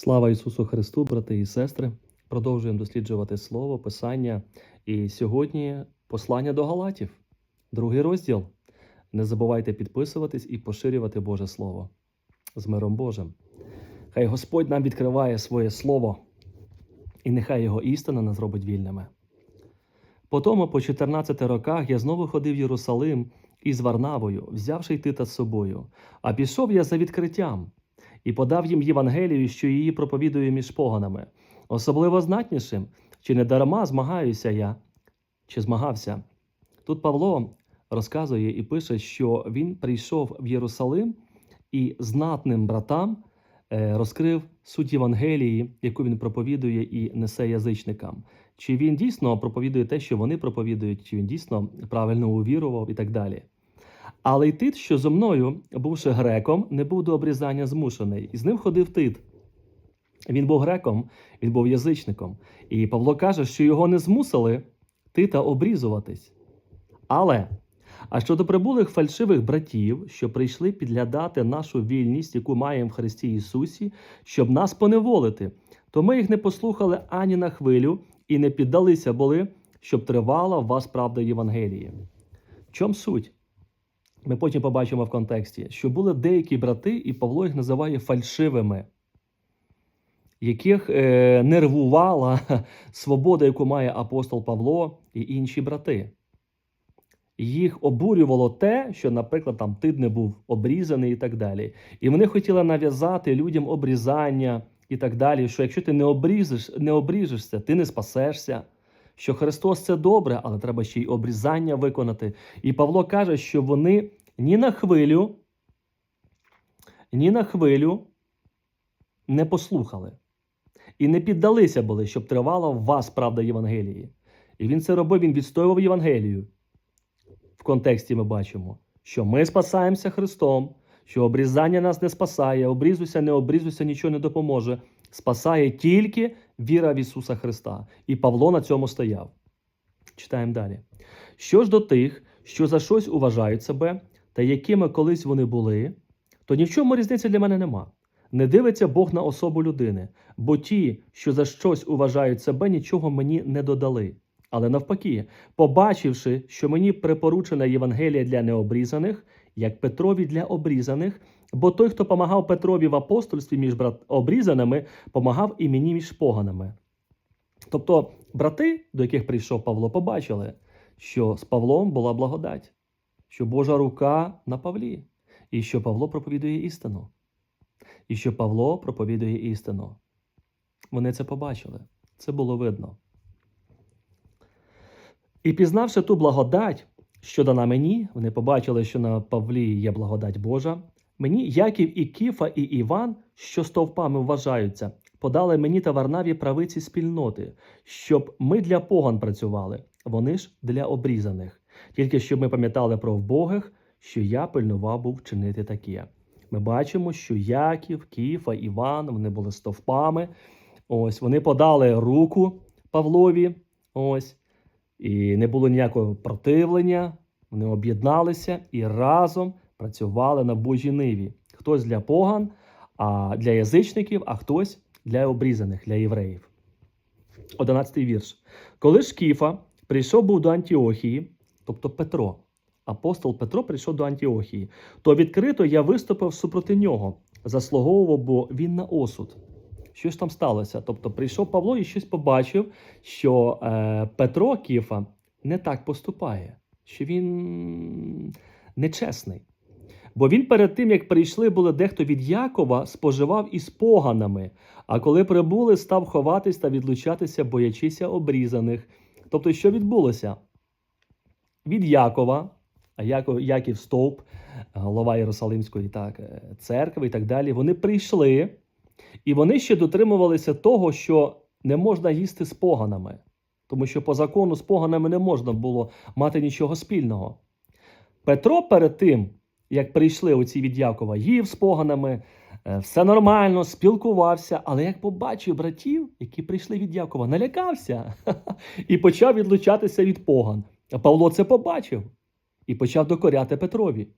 Слава Ісусу Христу, брати і сестри. Продовжуємо досліджувати Слово, Писання. І сьогодні послання до Галатів, другий розділ. Не забувайте підписуватись і поширювати Боже Слово з миром Божим. Хай Господь нам відкриває своє Слово, і нехай Його істина нас зробить вільними. Потому, по 14 роках, я знову ходив в Єрусалим із Варнавою, взявши й Тита з собою, а пішов я за відкриттям і подав їм Євангелію, що її проповідую між поганами. Особливо знатнішим, чи не дарма змагаюся я, чи змагався. Тут Павло розказує і пише, що він прийшов в Єрусалим і знатним братам е, розкрив суть Євангелії, яку він проповідує і несе язичникам. Чи він дійсно проповідує те, що вони проповідують, чи він дійсно правильно увірував і так далі. Але й тит, що зо мною, бувши греком, не був до обрізання змушений, і з ним ходив тит. Він був греком, він був язичником. І Павло каже, що його не змусили тита обрізуватись. Але, а щодо прибулих фальшивих братів, що прийшли підглядати нашу вільність, яку маємо в Христі Ісусі, щоб нас поневолити, то ми їх не послухали ані на хвилю і не піддалися були, щоб тривала в вас правда Євангелії. В чому суть? Ми потім побачимо в контексті, що були деякі брати, і Павло їх називає фальшивими, яких е, нервувала свобода, яку має апостол Павло і інші брати. Їх обурювало те, що, наприклад, там тид не був обрізаний і так далі. І вони хотіли нав'язати людям обрізання і так далі. Що якщо ти не обріжеш, не обріжешся, ти не спасешся. Що Христос це добре, але треба ще й обрізання виконати. І Павло каже, що вони ні на хвилю, ні на хвилю не послухали і не піддалися були, щоб тривала в вас правда Євангелії. І він це робив, він відстоював Євангелію. В контексті ми бачимо, що ми спасаємося Христом, що обрізання нас не спасає, обрізуйся, не обрізуйся, нічого не допоможе. Спасає тільки віра в Ісуса Христа. І Павло на цьому стояв. Читаємо далі. Що ж до тих, що за щось уважають себе, та якими колись вони були, то ні в чому різниці для мене нема. Не дивиться Бог на особу людини, бо ті, що за щось уважають себе, нічого мені не додали. Але навпаки, побачивши, що мені припоручена Євангелія для необрізаних, як Петрові для обрізаних, бо той, хто помагав Петрові в апостольстві між брат... обрізаними, помагав і мені між поганими. Тобто, брати, до яких прийшов Павло, побачили, що з Павлом була благодать, що Божа рука на Павлі, і що Павло проповідує істину, і що Павло проповідує істину. Вони це побачили, це було видно. І пізнавши ту благодать, що дана мені, вони побачили, що на Павлі є благодать Божа. Мені Яків і Кіфа, і Іван, що стовпами вважаються, подали мені та Варнаві правиці спільноти, щоб ми для поган працювали, вони ж для обрізаних. Тільки щоб ми пам'ятали про вбогих, що я пильнував був чинити таке. Ми бачимо, що Яків, Кіфа, Іван, вони були стовпами. Ось вони подали руку Павлові. Ось. І не було ніякого противлення. Вони об'єдналися і разом працювали на Божій ниві. Хтось для поган, а для язичників, а хтось для обрізаних, для євреїв. Одинадцятий вірш. Коли ж Кіфа прийшов був до Антіохії, тобто Петро, апостол Петро прийшов до Антіохії, то відкрито я виступив супроти нього, заслуговував, бо він на осуд. Що ж там сталося? Тобто прийшов Павло і щось побачив, що е, Петро Кіфа не так поступає, що він нечесний. Бо він перед тим, як прийшли, були дехто від Якова, споживав із поганами, а коли прибули, став ховатись та відлучатися, боячися обрізаних. Тобто, що відбулося? Від Якова, Яков, Яків Стовп, голова Єрусалимської так, е, церкви і так далі, вони прийшли, і вони ще дотримувалися того, що не можна їсти з поганами, тому що по закону з поганами не можна було мати нічого спільного. Петро перед тим, як прийшли оці від Якова, їв з поганами, е, все нормально, спілкувався, але як побачив братів, які прийшли від Якова, налякався і почав відлучатися від поган. Павло це побачив і почав докоряти Петрові.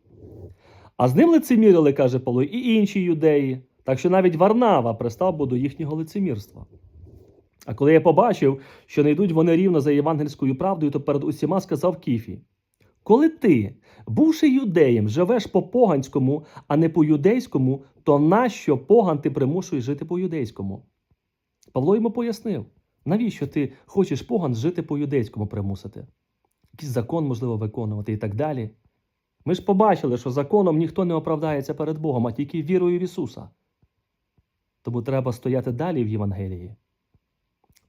А з ним лицемірили, каже Павло, і інші юдеї, Так що навіть Варнава пристав був до їхнього лицемірства. А коли я побачив, що не йдуть вони рівно за євангельською правдою, то перед усіма сказав Кіфі: Коли ти, бувши юдеєм, живеш по поганському, а не по юдейському, то нащо поган ти примушуєш жити по юдейському? Павло йому пояснив, навіщо ти хочеш поган жити по юдейському примусити? Якийсь закон, можливо, виконувати і так далі. Ми ж побачили, що законом ніхто не оправдається перед Богом, а тільки вірою в Ісуса. Тому треба стояти далі в Євангелії.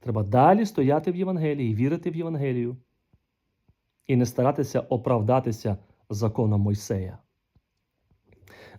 Треба далі стояти в Євангелії, вірити в Євангелію і не старатися оправдатися законом Мойсея.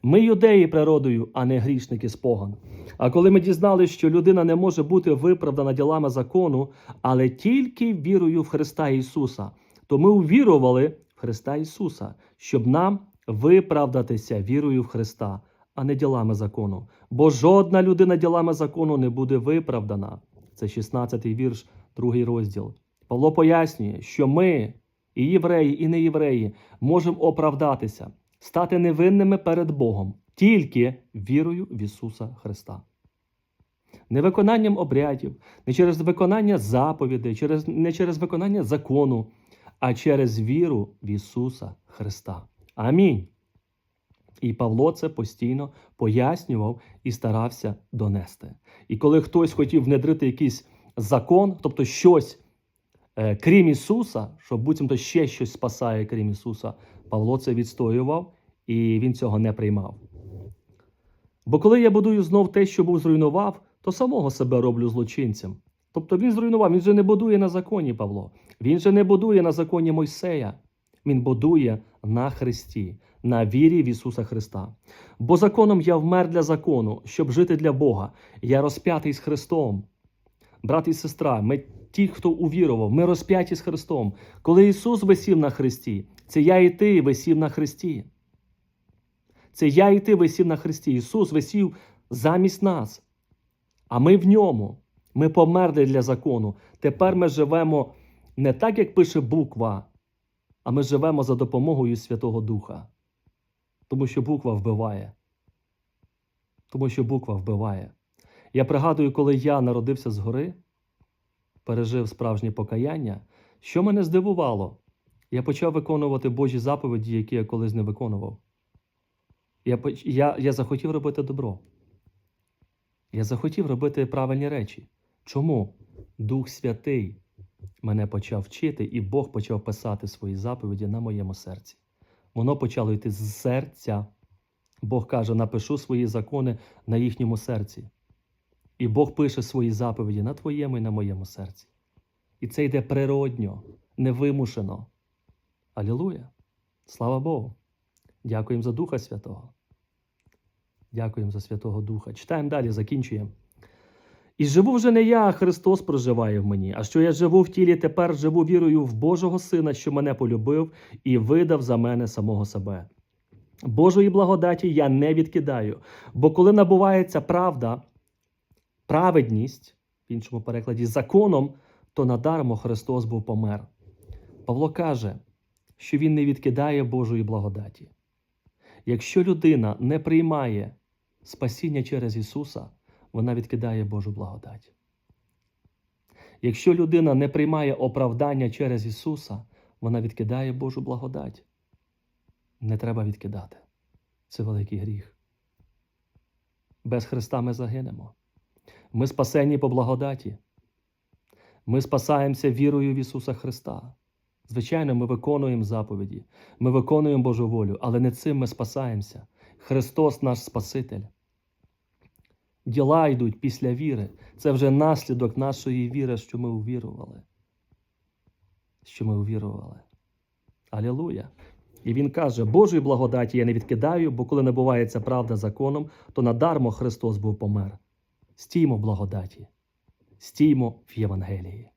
Ми юдеї природою, а не грішники з поган. А коли ми дізналися, що людина не може бути виправдана ділами закону, але тільки вірою в Христа Ісуса, то ми увірували в Христа Ісуса, щоб нам виправдатися вірою в Христа, а не ділами закону. Бо жодна людина ділами закону не буде виправдана. Це 16-й вірш, другий розділ. Павло пояснює, що ми, і євреї, і неєвреї, можемо оправдатися, стати невинними перед Богом тільки вірою в Ісуса Христа. Не виконанням обрядів, не через виконання заповідей, через, не через виконання закону, а через віру в Ісуса Христа. Амінь. І Павло це постійно пояснював і старався донести. І коли хтось хотів внедрити якийсь закон, тобто щось, е, крім Ісуса, що буцімто ще щось спасає, крім Ісуса, Павло це відстоював і він цього не приймав. Бо коли я будую знов те, що був зруйнував, то самого себе роблю злочинцем. Тобто він зруйнував, він же не будує на законі Павло. Він же не будує на законі Мойсея. Він будує на Христі, на вірі в Ісуса Христа. Бо законом я вмер для закону, щоб жити для Бога. Я розп'ятий з Христом. Брат і сестра, ми ті, хто увірував, ми розп'яті з Христом. Коли Ісус висів на Христі, це я і ти висів на Христі. Це я і ти висів на Христі. Ісус висів замість нас. А ми в ньому. Ми померли для закону. Тепер ми живемо не так, як пише буква, а ми живемо за допомогою Святого Духа. Тому що буква вбиває. Тому що буква вбиває. Я пригадую, коли я народився згори, пережив справжнє покаяння, що мене здивувало, я почав виконувати Божі заповіді, які я колись не виконував. Я, я, я захотів робити добро. Я захотів робити правильні речі. Чому? Дух Святий мене почав вчити, і Бог почав писати свої заповіді на моєму серці. Воно почало йти з серця. Бог каже: напишу свої закони на їхньому серці. І Бог пише свої заповіді на твоєму і на моєму серці. І це йде природньо, невимушено. Алілуя! Слава Богу! Дякуємо за Духа Святого. Дякуємо за Святого Духа. Читаємо далі, закінчуємо. І живу вже не я, а Христос проживає в мені. А що я живу в тілі, тепер живу вірою в Божого Сина, що мене полюбив і видав за мене самого себе. Божої благодаті я не відкидаю, бо коли набувається правда, праведність, в іншому перекладі, законом, то надармо Христос був помер. Павло каже, що він не відкидає Божої благодаті. Якщо людина не приймає спасіння через Ісуса, вона відкидає Божу благодать. Якщо людина не приймає оправдання через Ісуса, вона відкидає Божу благодать. Не треба відкидати. Це великий гріх. Без Христа ми загинемо. Ми спасені по благодаті. Ми спасаємося вірою в Ісуса Христа. Звичайно, ми виконуємо заповіді, ми виконуємо Божу волю, але не цим ми спасаємося. Христос наш Спаситель. Діла йдуть після віри. Це вже наслідок нашої віри, що ми увірували. Що ми увірували. Алілуя! І він каже: Божої благодаті я не відкидаю, бо коли набувається правда законом, то надармо Христос був помер. Стіймо в благодаті, стіймо в Євангелії.